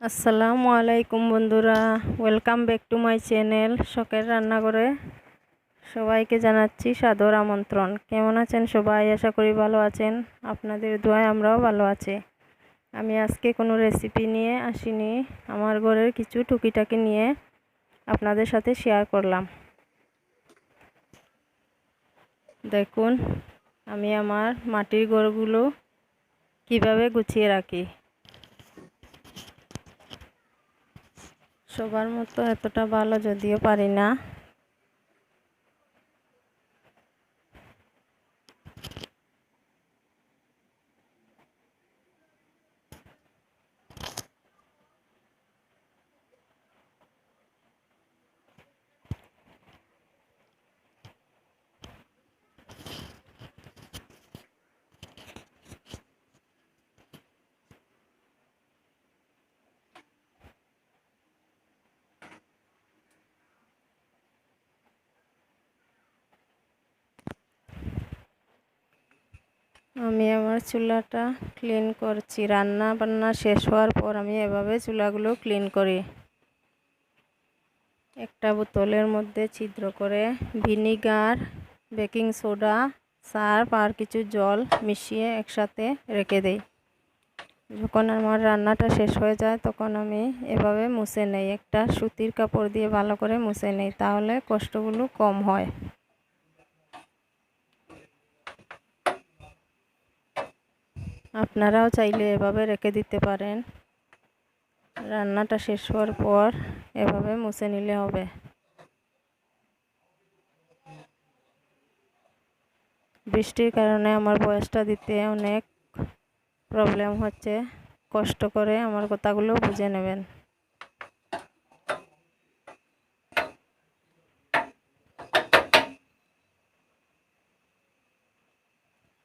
আসসালামু আলাইকুম বন্ধুরা welcome back to my channel শখের রান্নাঘরে সবাইকে জানাচ্ছি সাদর আমন্ত্রণ। কেমন আছেন সবাই? আশা করি ভালো আছেন। আপনাদের দোয়ায় আমরাও ভালো আছি। আমি আজকে কোনো রেসিপি নিয়ে আসিনি। আমার ঘরের কিছু টুকিটাকি নিয়ে আপনাদের সাথে শেয়ার করলাম। দেখুন, আমি আমার মাটির ঘরগুলো কীভাবে গুছিয়ে রাখি। সবার মতো এতটা ভালো যদিও পারি না। আমি আমার চুলাটা ক্লিন করছি। রান্না বান্না শেষ হওয়ার পর আমি এভাবে চুলাগুলো ক্লিন করি। একটা বোতলের মধ্যে ছিদ্র করে ভিনিগার, বেকিং সোডা, সার্ফ আর কিছু জল মিশিয়ে একসাথে রেখে দেই। যখন আমার রান্নাটা শেষ হয়ে যায় তখন আমি এভাবে মুছে নেই। একটা সুতির কাপড় দিয়ে ভালো করে মুছে নেই, তাহলে কষ্টগুলো কম হয়। আপনারাও চাইলে এভাবে রেখে দিতে পারেন। রান্নাটা শেষ হওয়ার পর এভাবে মুছে নিলে হবে। বৃষ্টির কারণে আমার বয়সটা দিতে অনেক প্রবলেম হচ্ছে। কষ্ট করে আমার কথাগুলো বুঝে নেবেন।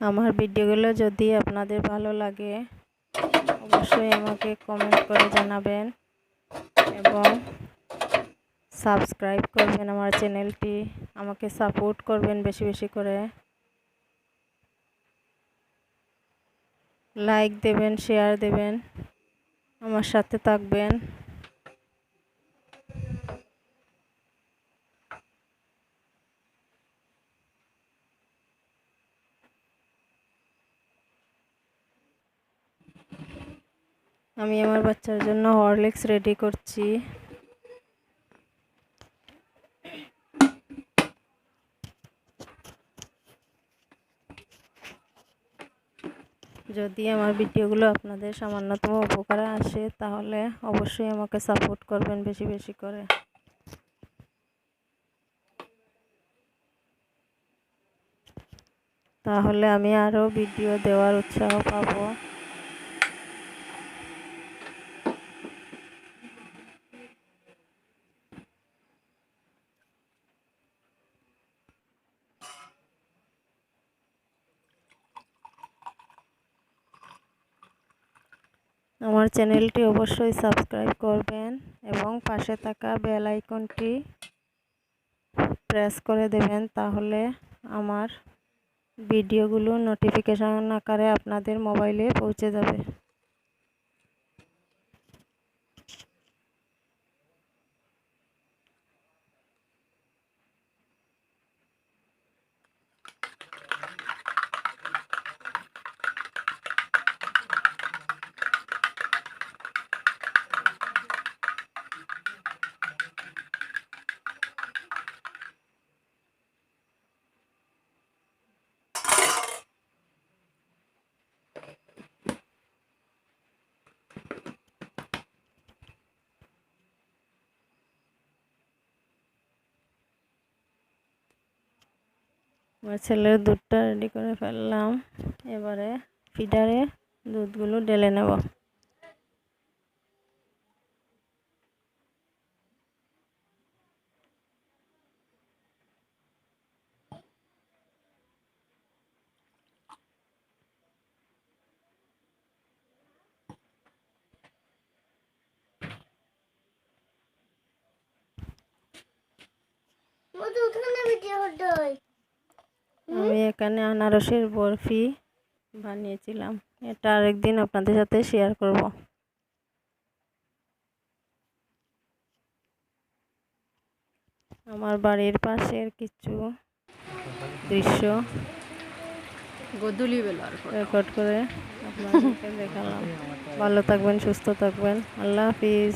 আমার ভিডিওগুলো যদি আপনাদের ভালো লাগে, অবশ্যই আমাকে কমেন্ট করে জানাবেন এবং সাবস্ক্রাইব করবেন আমার চ্যানেলটি আমাকে সাপোর্ট করবেন বেশি বেশি করে। লাইক দেবেন শেয়ার দেবেন, আমার সাথে থাকবেন। আমি আমার বাচ্চার জন্য হরলিক্স রেডি করছি। যদি আমার ভিডিওগুলো আপনাদের সামান্যতম উপকারে আসে, তাহলে অবশ্যই আমাকে সাপোর্ট করবেন বেশি বেশি করে। তাহলে আমি আরও ভিডিও দেওয়ার উৎসাহ পাবো। আমার চ্যানেলটি অবশ্যই সাবস্ক্রাইব করবেন এবং পাশে থাকা বেল আইকনটি প্রেস করে দেবেন তাহলে আমার ভিডিওগুলো নোটিফিকেশন আকারে আপনাদের মোবাইলে পৌঁছে যাবে। আমার ছেলের দুধটা রেডি করে ফেললাম। এবারে ফিডারে দুধগুলো ঢেলে নেব। আমি এখানে আনারসের বরফি বানিয়েছিলাম। এটা আরেকদিন আপনাদের সাথে শেয়ার করব। আমার বাড়ির পাশের কিছু দৃশ্য রেকর্ড করে আপনাদেরকে দেখালাম। ভালো থাকবেন সুস্থ থাকবেন। আল্লাহ হাফিজ।